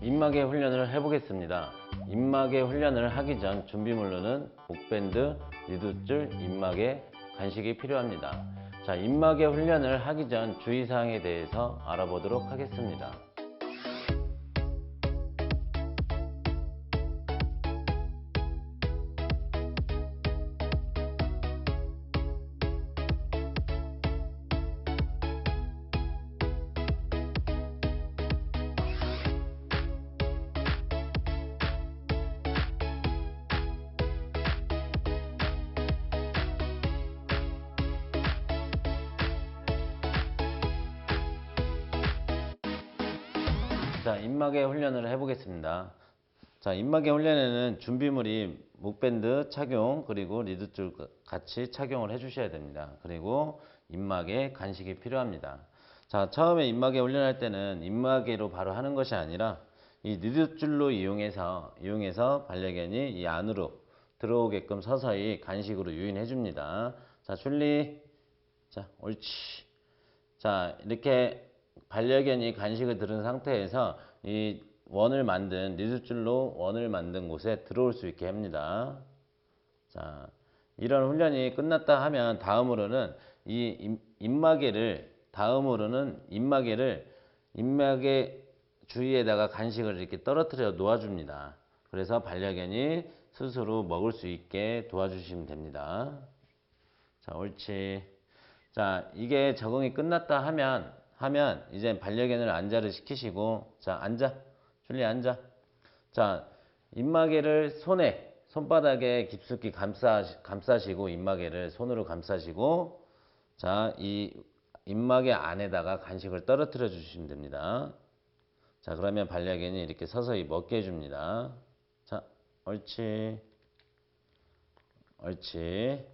입마개 훈련을 해보겠습니다. 입마개 훈련을 하기 전 준비물로는 목밴드, 리두줄, 입마개, 간식이 필요합니다. 자, 입마개 훈련을 하기 전 주의사항에 대해서 알아보도록 하겠습니다. 자, 입마개 훈련을 해보겠습니다. 자, 입마개 훈련에는 준비물이 목밴드 착용 그리고 리드줄 같이 착용을 해주셔야 됩니다. 그리고 입마개 간식이 필요합니다. 자, 처음에 입마개 훈련할 때는 입마개로 바로 하는 것이 아니라 이 리드줄로 이용해서 이용해서 반려견이 이 안으로 들어오게끔 서서히 간식으로 유인해 줍니다. 자, 줄리. 자, 옳지. 자, 이렇게 반려견이 간식을 들은 상태에서 이 원을 만든 리드줄로 원을 만든 곳에 들어올 수 있게 합니다. 자, 이런 훈련이 끝났다 하면 다음으로는 이 입- 입마개를 다음으로는 입마개를 입마개 주위에다가 간식을 이렇게 떨어뜨려 놓아줍니다. 그래서 반려견이 스스로 먹을 수 있게 도와주시면 됩니다. 자, 옳지. 자, 이게 적응이 끝났다 하면, 하면, 이제 반려견을 안자를 시키시고, 자, 앉아. 줄리 앉아. 자, 입마개를 손에, 손바닥에 깊숙이 감싸, 감싸시고, 입마개를 손으로 감싸시고, 자, 이 입마개 안에다가 간식을 떨어뜨려 주시면 됩니다. 자, 그러면 반려견이 이렇게 서서히 먹게 해줍니다. 자, 옳지. 옳지.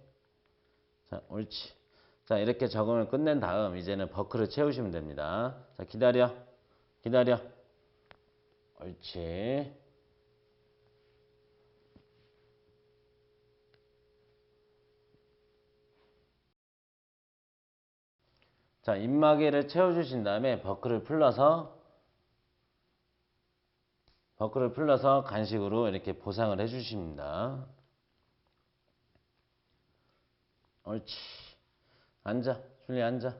자, 옳지. 자, 이렇게 적응을 끝낸 다음 이제는 버클을 채우시면 됩니다. 자, 기다려. 기다려. 옳지. 자, 입마개를 채워주신 다음에 버클을 풀러서 버클을 풀러서 간식으로 이렇게 보상을 해주십니다. 옳지. 앉아. 줄리 앉아.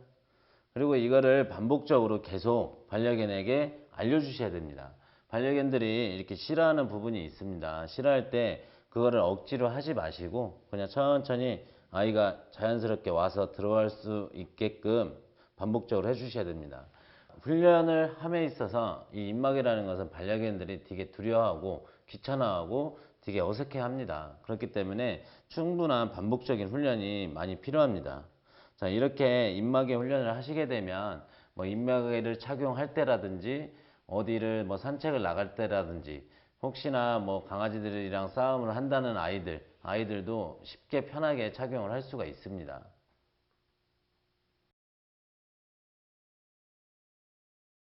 그리고 이거를 반복적으로 계속 반려견에게 알려주셔야 됩니다. 반려견들이 이렇게 싫어하는 부분이 있습니다. 싫어할 때 그거를 억지로 하지 마시고 그냥 천천히 아이가 자연스럽게 와서 들어갈 수 있게끔 반복적으로 해주셔야 됩니다. 훈련을 함에 있어서 이 입마개라는 것은 반려견들이 되게 두려워하고 귀찮아하고 되게 어색해 합니다. 그렇기 때문에 충분한 반복적인 훈련이 많이 필요합니다. 자, 이렇게 입마개 훈련을 하시게 되면 뭐 입마개를 착용할 때라든지 어디를 뭐 산책을 나갈 때라든지 혹시나 뭐 강아지들이랑 싸움을 한다는 아이들, 아이들도 쉽게 편하게 착용을 할 수가 있습니다.